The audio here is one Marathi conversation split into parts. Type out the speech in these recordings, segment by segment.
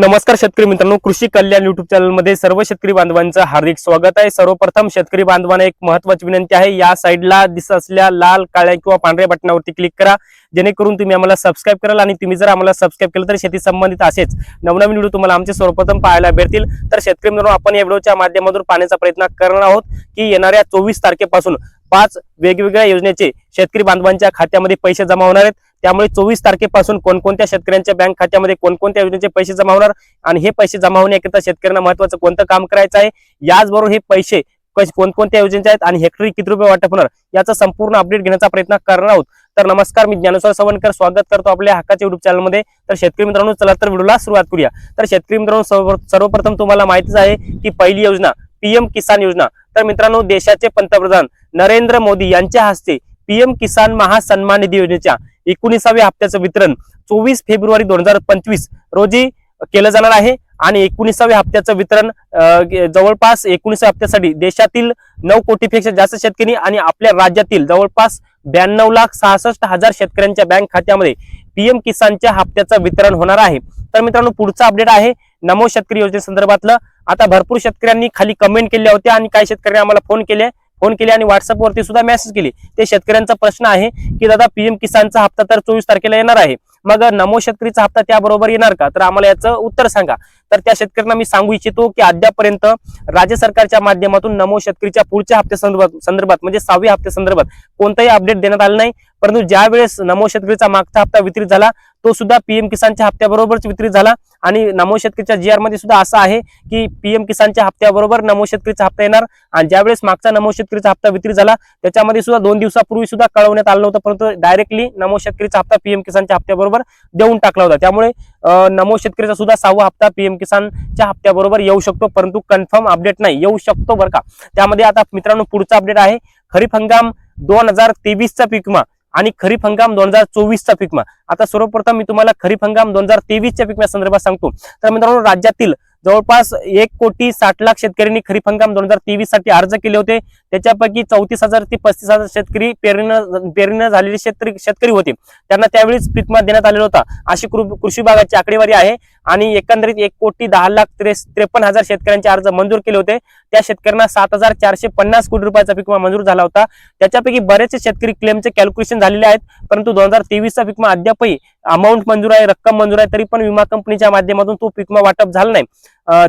नमस्कार शेतकरी मित्रांनो कृषी कल्याण युट्यूब चॅनलमध्ये सर्व शेतकरी बांधवांचं हार्दिक स्वागत आहे. सर्वप्रथम शेतकरी बांधवांना एक महत्वाची विनंती आहे या साईडला दिसत असल्या लाल काळ्या किंवा पांढऱ्या बटनावरती क्लिक करा. जेणेकरून तुम्ही आम्हाला सबस्क्राईब कराल आणि तुम्ही जर आम्हाला सबस्क्राईब केलं तर शेती संबंधित असेच नवनवीन व्हिडिओ तुम्हाला आमचे सर्वप्रथम पाहायला भेटतील. तर शेतकरी मित्रांनो आपण या व्हिडिओच्या माध्यमातून पाहण्याचा प्रयत्न करणार आहोत की येणाऱ्या चोवीस तारखेपासून पाच वेगवेगळ्या योजनेचे शेतकरी बांधवांच्या खात्यामध्ये पैसे जमा होणार आहेत. त्यामुळे चोवीस तारखेपासून कोणकोणत्या शेतकऱ्यांच्या बँक खात्यामध्ये कोणकोणत्या योजनेचे पैसे जमा होणार आणि हे पैसे जमा होण्याकरिता शेतकऱ्यांना महत्वाचं कोणतं काम करायचं आहे? याचबरोबर हे पैसे कश- कोणकोणत्या योजनेचे आहेत आणि हेक्टरी किती रुपये वाटप होणार? याचा संपूर्ण अपडेट घेण्याचा प्रयत्न करणार आहोत. तर नमस्कार मी ज्ञानेश्वर सवनकर. स्वागत करतो आपल्या हक्काच्या युट्यूब चॅनलमध्ये तर शेतकरी मित्रांनो चला तर व्हिडिओला सुरुवात करूया. तर शेतकरी मित्रांनो सर्व- सर्वप्रथम तुम्हाला माहितीच आहे की पहिली योजना पीएम किसान योजना. तर मित्रांनो देशाचे पंतप्रधान नरेंद्र मोदी यांच्या हस्ते पीएम किसान महासन्मान निधी योजनेच्या एकोणीसाव्या हप्त्याचं वितरण चोवीस फेब्रुवारी दोन हजार पंचवीस रोजी केलं जाणार आहे. आणि एकोणीसाव्या हप्त्याचं वितरण जवळपास एकोणीसाव्या हप्त्यासाठी देशातील नऊ कोटीपेक्षा जास्त शेतकरी आणि आपल्या राज्यातील जवळपास ब्याण्णव लाख सहासष्ट हजार शेतकऱ्यांच्या बँक खात्यामध्ये पीएम किसानच्या हप्त्याचं वितरण होणार आहे. तर मित्रांनो पुढचा अपडेट आहे नमो शेतकरी योजनेसंदर्भातलं. आता भरपूर शेतकऱ्यांनी खाली कमेंट केल्या होत्या आणि काही शेतकऱ्यांनी आम्हाला फोन केले. फोन केले आणि व्हॉट्सअपवरती सुद्धा मेसेज केले. ते शेतकऱ्यांचा प्रश्न आहे की दादा पीएम किसानचा हप्ता तर चोवीस तारखेला येणार आहे. मग नमो शेतकरीचा हप्ता त्याबरोबर येणार का? तर आम्हाला याचं उत्तर सांगा. तर त्या शेतकऱ्यांना मी सांगू इच्छितो की अद्यापर्यंत राज्य सरकारच्या माध्यमातून नमो शेतकरीच्या पुढच्या हप्त्या संदर्भात संदर्भात म्हणजे सहाव्या हप्त्या संदर्भात कोणताही अपडेट देण्यात आलं नाही. परंतु ज्या वेळेस नमो शेतकरीचा मागचा हप्ता वितरित झाला तो सुद्धा पीएम किसानच्या हप्त्याबरोबरच वितरित झाला. आणि नमो शेतकरीच्या जी आरमध्ये सुद्धा असं आहे की पीएम किसानच्या हप्त्याबरोबर नमो शेतकरीचा हप्ता येणार. आणि ज्यावेळेस मागचा नमो शेतकरीचा हप्ता वितरित झाला त्याच्यामध्ये सुद्धा दोन दिवसापूर्वी सुद्धा कळवण्यात आलं नव्हतं. परंतु डायरेक्टली नमो शेतकरीचा हप्ता पीएम किसानच्या हप्त्याबरोबर देऊन टाकला होता. त्यामुळे नमो शेतकरीचा सुद्धा सहावा हप्ता पीएम किसानच्या हप्त्याबरोबर येऊ शकतो परंतु कन्फर्म अपडेट नाही येऊ शकतो बरं का. त्यामध्ये आता मित्रांनो पुढचा अपडेट आहे खरीप हंगाम दोन हजार तेवीसचा पिकमा आणि खरीप हंगाम दोन हजार चोवीसचा पिकमा आता सर्वप्रथम मी तुम्हाला खरीप हंगाम दोन हजार तेवीसच्या पिकम्या संदर्भात सांगतो. तर मित्रांनो राज्यातील जवळपास एक कोटी साठ लाख शेतकऱ्यांनी खरीप हंगाम दोन हजार तेवीससाठी अर्ज केले होते. त्याच्यापैकी चौतीस हजार ते पस्तीस हजार शेतकरी पेरणीनं पेरणीनं झालेले शेतकरी शेतकरी होते. त्यांना त्यावेळीच पीकमा देण्यात आलेला होता. अशी कृ- कृषी विभागाची आकडेवारी आहे आणि एकंदरीत एक कोटी दहा लाख त्रेपन्न हजार शेतकऱ्यांचे अर्ज मंजूर केले होते. त्या शेतकऱ्यांना सात हजार चारशे पन्नास कोटी रुपयाचा पीकमा मंजूर झाला होता. त्याच्यापैकी बरेचसे शेतकरी क्लेमचे कॅल्क्युलेशन झालेले आहेत. परंतु दोन हजार तेवीसचा पीकमा अद्यापही अमाऊंट मंजूर आहे रक्कम मंजूर आहे तरी पण विमा कंपनीच्या माध्यमातून तो पीक वाटप झाला नाही.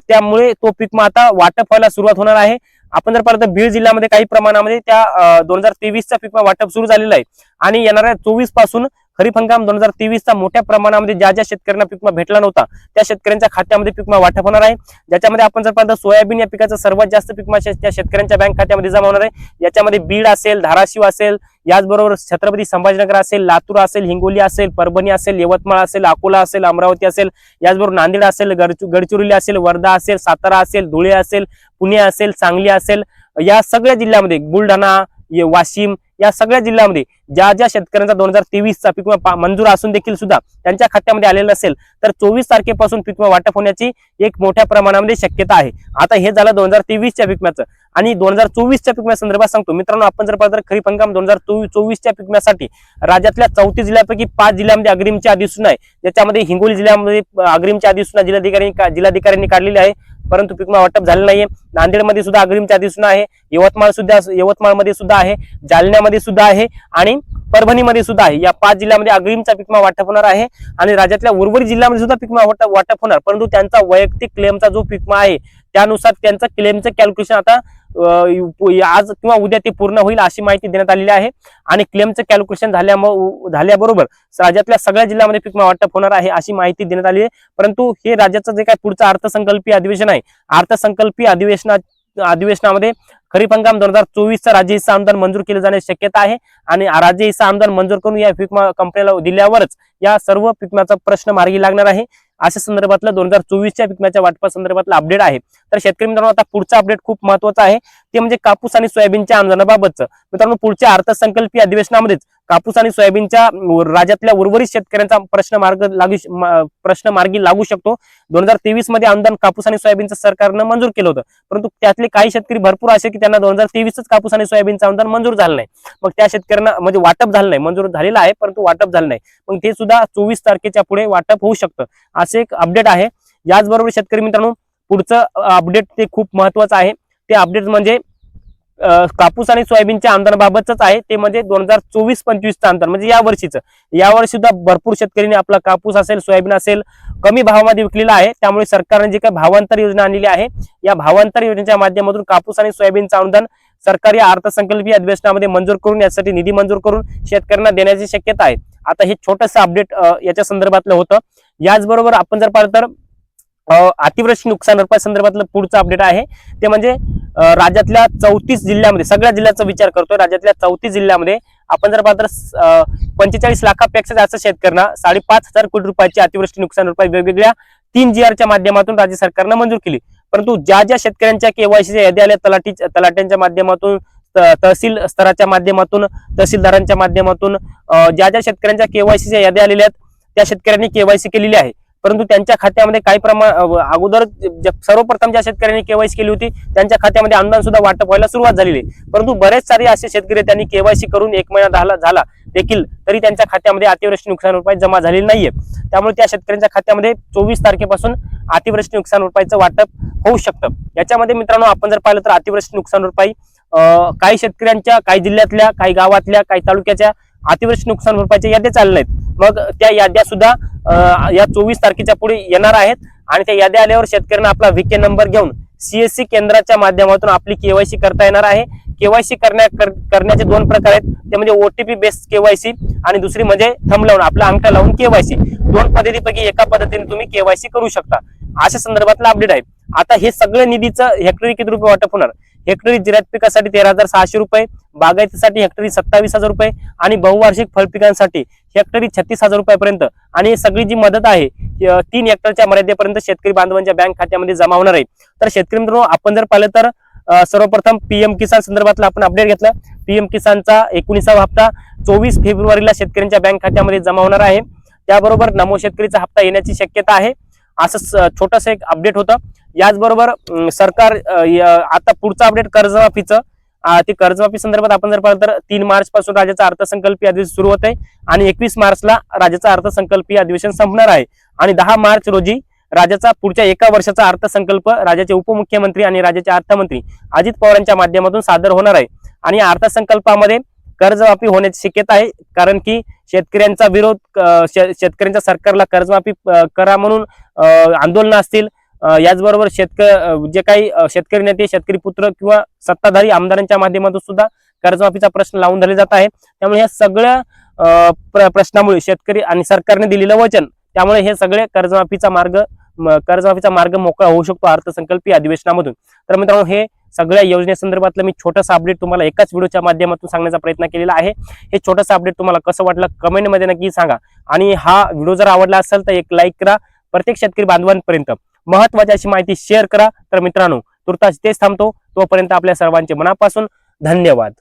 त्यामुळे तो पीक आता वाटप व्हायला सुरुवात होणार आहे. आपण जर पाहिलं तर बीड जिल्ह्यामध्ये काही प्रमाणामध्ये त्या दोन हजार तेवीसचा पीक वाटप सुरू झालेला आहे. आणि येणाऱ्या चोवीसपासून खरीप हंगाम दोन हजार तेवीसचा मोठ्या प्रमाणामध्ये ज्या ज्या शेतकऱ्यांना पिकमा भेटला नव्हता त्या शेतकऱ्यांच्या खात्यामध्ये पीक वाटप होणार आहे. ज्याच्यामध्ये आपण जर पाहिलं सोयाबीन या पिकाचा सर्वात जास्त पीक त्या शेतकऱ्यांच्या बँक खात्यामध्ये जमा होणार आहे. याच्यामध्ये बीड असेल धाराशिव असेल याचबरोबर छत्रपती संभाजीनगर असेल लातूर असेल हिंगोली असेल परभणी असेल यवतमाळ असेल अकोला असेल अमरावती असेल याचबरोबर नांदेड असेल गडचिरोली असेल वर्धा असेल सातारा असेल धुळे असेल पुणे असेल सांगली असेल. या सगळ्या जिल्ह्यामध्ये बुलढाणा वाशिम या सगळ्या जिल्ह्यामध्ये ज्या ज्या शेतकऱ्यांचा दोन हजार तेवीसचा पीक विमा पा- मंजूर असून देखील सुद्धा त्यांच्या खात्यामध्ये आलेलं असेल तर चोवीस तारखेपासून पीक विमा वाटप होण्याची एक मोठ्या प्रमाणामध्ये शक्यता आहे. आता हे झालं दोन हजार तेवीसच्या पिकम्याचं आणि दोन हजार चोवीसच्या पिकम्या संदर्भात सांगतो. मित्रांनो आपण जर पाहिलं तर खरीप हंगाम दोन हजार चोवीसच्या पिकम्यासाठी राज्यातल्या चौतीस जिल्ह्यापैकी पाच जिल्ह्यामध्ये अग्रिमची अधिसूचना आहे. ज्याच्यामध्ये हिंगोली जिल्ह्यामध्ये अं, अग्रिमची अधिसूचना जिल्हाधिकारी जिल्हाधिकाऱ्यांनी काढलेली आहे. परंतु पीक वाटप झालं नाहीये. नांदेडमध्ये सुद्धा अग्रिमची अधिसूचना आहे. यवतमाळ सुद्धा यवतमाळमध्ये सुद्धा आहे. जालन्यामध्ये सुद्धा आहे आणि परभणीमध्ये सुद्धा आहे. या पाच जिल्ह्यामध्ये अग्रिमचा पिकमा वाटप होणार आहे आणि राज्यातल्या उर्वरित जिल्ह्यामध्ये सुद्धा पिकमा वाटप वाटप होणार. परंतु त्यांचा वैयक्तिक क्लेमचा जो पिकमा आहे त्यानुसार त्यांचं क्लेमचं कॅल्क्युलेशन आता आज किंवा उद्या ते पूर्ण होईल अशी माहिती देण्यात आलेली आहे. आणि क्लेमचं कॅल्क्युलेशन झाल्यामुळे झाल्याबरोबर राज्यातल्या सगळ्या जिल्ह्यामध्ये पीक वाटप होणार आहे अशी माहिती देण्यात आली आहे. परंतु हे राज्याचं जे काय पुढचं अर्थसंकल्पीय अधिवेशन आहे अर्थसंकल्पीय अधिवेशना अधिवेशनामध्ये खरीप हंगाम दोन हजार चोवीसचा राज्य हिस्सा अनुदान मंजूर केलं जाण्याची शक्यता आहे. आणि राज्य हिस्सा अनुदान मंजूर करून या पिकमा कंपनीला दिल्यावरच या सर्व पिकम्याचा प्रश्न मार्गी लागणार आहे. अशा संदर्भातलं दोन हजार चोवीसच्या पिकम्याच्या वाटपा संदर्भातलं अपडेट आहे. तर शेतकरी मित्रांनो आता पुढचा अपडेट खूप महत्त्वाचा आहे. ते म्हणजे कापूस आणि सोयाबीनच्या अनुदानाबाबतचं. मित्रांनो पुढच्या अर्थसंकल्पीय अधिवेशनामध्येच कापूस आणि सोयाबीनच्या राज्यातल्या उर्वरित शेतकऱ्यांचा प्रश्न मार्ग लागू प्रश्न मार्गी लागू शकतो. दोन हजार तेवीसमध्ये अनुदान कापूस आणि सोयाबीनचं सरकारनं मंजूर केलं होतं. परंतु त्यातले काही शेतकरी भरपूर असे की त्यांना दोन हजार तेवीसच कापूस आणि सोयाबीनचं अनुदान मंजूर झालं नाही. मग त्या शेतकऱ्यांना म्हणजे वाटप झालं नाही. मंजूर झालेलं आहे परंतु वाटप झालं नाही. मग ते सुद्धा चोवीस तारखेच्या पुढे वाटप होऊ शकतं. असे एक अपडेट आहे. याचबरोबर शेतकरी मित्रांनो पुढचं अपडेट ते खूप महत्वाचं आहे. ते अपडेट म्हणजे कापूस आणि सोयाबीनच्या आमदानाबाबतच आहे. ते म्हणजे दोन हजार चोवीस पंचवीसचं अंतर म्हणजे या वर्षीचं. यावर्षी सुद्धा भरपूर शेतकऱ्यांनी आपला कापूस असेल सोयाबीन असेल कमी भावामध्ये विकलेला आहे. त्यामुळे सरकारने जी काही भावांतर योजना आणलेली आहे या भावांतर योजनेच्या माध्यमातून कापूस आणि सोयाबीनचं अनुदान सरकारी अर्थसंकल्पीय अधिवेशनामध्ये मंजूर करून यासाठी निधी मंजूर करून शेतकऱ्यांना देण्याची शक्यता आहे. आता हे छोटस अपडेट याच्या संदर्भातलं होतं. याचबरोबर आपण जर पाहिलं तर अतिवृष्टी नुकसान भरपाई संदर्भातलं पुढचं अपडेट आहे. ते म्हणजे राज्यातल्या चौतीस जिल्ह्यामध्ये सगळ्या जिल्ह्याचा विचार करतोय राज्यातल्या चौतीस जिल्ह्यामध्ये आपण जर पाहिलं तर पंचेचाळीस लाखापेक्षा जास्त शेतकऱ्यांना साडेपाच हजार कोटी रुपयाची अतिवृष्टी नुकसान रुपये वेगवेगळ्या तीन जी आरच्या माध्यमातून राज्य सरकारनं मंजूर केली. परंतु ज्या ज्या शेतकऱ्यांच्या केवायसीच्या याद्या आल्या तलाठी तलाट्यांच्या माध्यमातून तहसील स्तराच्या माध्यमातून तहसीलदारांच्या माध्यमातून ज्या ज्या शेतकऱ्यांच्या केवायसीच्या याद्या आलेल्या आहेत त्या शेतकऱ्यांनी केवायसी केलेली आहे. परंतु त्यांच्या खात्यामध्ये काही प्रमाण अगोदर सर्वप्रथम ज्या शेतकऱ्यांनी केवायसी केली होती त्यांच्या खात्यामध्ये अनुदान सुद्धा वाटप व्हायला सुरुवात झालेली आहे. परंतु बरेच सारे असे शेतकरी त्यांनी केवायसी करून एक महिना झाला झाला देखील तरी त्यांच्या खात्यामध्ये अतिवृष्टी नुकसान रुपये जमा झालेली नाहीये. त्यामुळे त्या शेतकऱ्यांच्या खात्यामध्ये चोवीस तारखेपासून अतिवृष्टी नुकसान रुपयाचं वाटप होऊ शकतं. याच्यामध्ये मित्रांनो आपण जर पाहिलं तर अतिवृष्टी नुकसान रुपये काही शेतकऱ्यांच्या काही जिल्ह्यातल्या काही गावातल्या काही तालुक्याच्या अतिवृष्टी नुकसान भरपाईच्या याद्या चालल्या आहेत मग त्या याद्या सुद्धा या चोवीस तारखेच्या पुढे येणार आहेत आणि त्या याद्या आल्यावर शेतकऱ्यांना आपला व्हीके नंबर घेऊन सीएससी केंद्राच्या माध्यमातून आपली केवायसी करता येणार आहे. केवायसी करण्या कर- करण्याचे दोन प्रकार आहेत. ते म्हणजे ओटीपी बेस्ड केवायसी आणि दुसरी म्हणजे थंब लावून आपला अंगठा लावून केवायसी दोन पद्धतीपैकी एका पद्धतीने तुम्ही केवायसी करू शकता. अशा संदर्भातला अपडेट आहे. आता हे सगळं निधीचं हेक्टरी किती रुपये वाटप होणार? हेक्टरी जिरायत पिकासाठी तेरा हजार सहाशे रुपये बागायतीसाठी हेक्टरी सत्तावीस हजार रुपये आणि बहुवार्षिक फळपिकांसाठी हेक्टरी छत्तीस हजार रुपयापर्यंत. आणि सगळी जी मदत आहे तीन हेक्टरच्या मर्यादेपर्यंत शेतकरी बांधवांच्या बँक खात्यामध्ये जमा होणार आहे. तर शेतकरी मित्रांनो आपण जर पाहिलं तर सर्वप्रथम पीएम किसान संदर्भातला आपण अपडेट घेतलं. पीएम किसानचा एकोणीसावा हप्ता चोवीस फेब्रुवारीला शेतकऱ्यांच्या बँक खात्यामध्ये जमा होणार आहे. त्याबरोबर नमो शेतकरीचा हप्ता येण्याची शक्यता आहे. असं छोटस एक अपडेट होतं. याचबरोबर सरकार आता पुढचं अपडेट कर्जमाफीचं ती ते कर्जमाफी संदर्भात आपण जर पाहिलं तर तीन मार्च पासून राज्याचा अर्थसंकल्पीय अधिवेशन सुरू होत आहे आणि एकवीस मार्चला राज्याचं अर्थसंकल्पीय अधिवेशन संपणार आहे. आणि दहा मार्च रोजी राज्याचा पुढच्या एका वर्षाचा अर्थसंकल्प राज्याचे उपमुख्यमंत्री आणि राज्याचे अर्थमंत्री अजित पवारांच्या माध्यमातून सादर होणार आहे. आणि या अर्थसंकल्पामध्ये कर्जमाफी होण्याची शक्यता आहे कारण की शेतकऱ्यांचा विरोध शे- शेतकऱ्यांच्या सरकारला कर्जमाफी करा म्हणून आंदोलन असतील याचबरोबर शेतक जे काही शेतकरी नेते शेतकरी पुत्र किंवा सत्ताधारी आमदारांच्या माध्यमातून सुद्धा कर्जमाफीचा प्रश्न लावून धरले जात आहे त्यामुळे या सगळ्या प्र- प्रश्नामुळे शेतकरी आणि सरकारने दिलेलं वचन त्यामुळे हे सगळे कर्जमाफीचा मार्ग कर्जमाफीचा मार्ग मोकळा होऊ शकतो अर्थसंकल्पीय अधिवेशनामधून. तर मित्रांनो हे सगळ्या योजनेसंदर्भातलं मी छोटंसं अपडेट तुम्हाला एकाच व्हिडिओच्या माध्यमातून सांगण्याचा प्रयत्न केलेला आहे. हे छोटंसं अपडेट तुम्हाला कसं वाटलं कमेंटमध्ये नक्की सांगा. आणि हा व्हिडिओ जर आवडला असेल तर एक लाईक करा. प्रत्येक शेतकरी बांधवांपर्यंत. महत्वाची अशी माहिती शेअर करा. तर मित्रांनो तुर्तास तेच थांबतो. तोपर्यंत आपल्या सर्वांचे मनापासून धन्यवाद.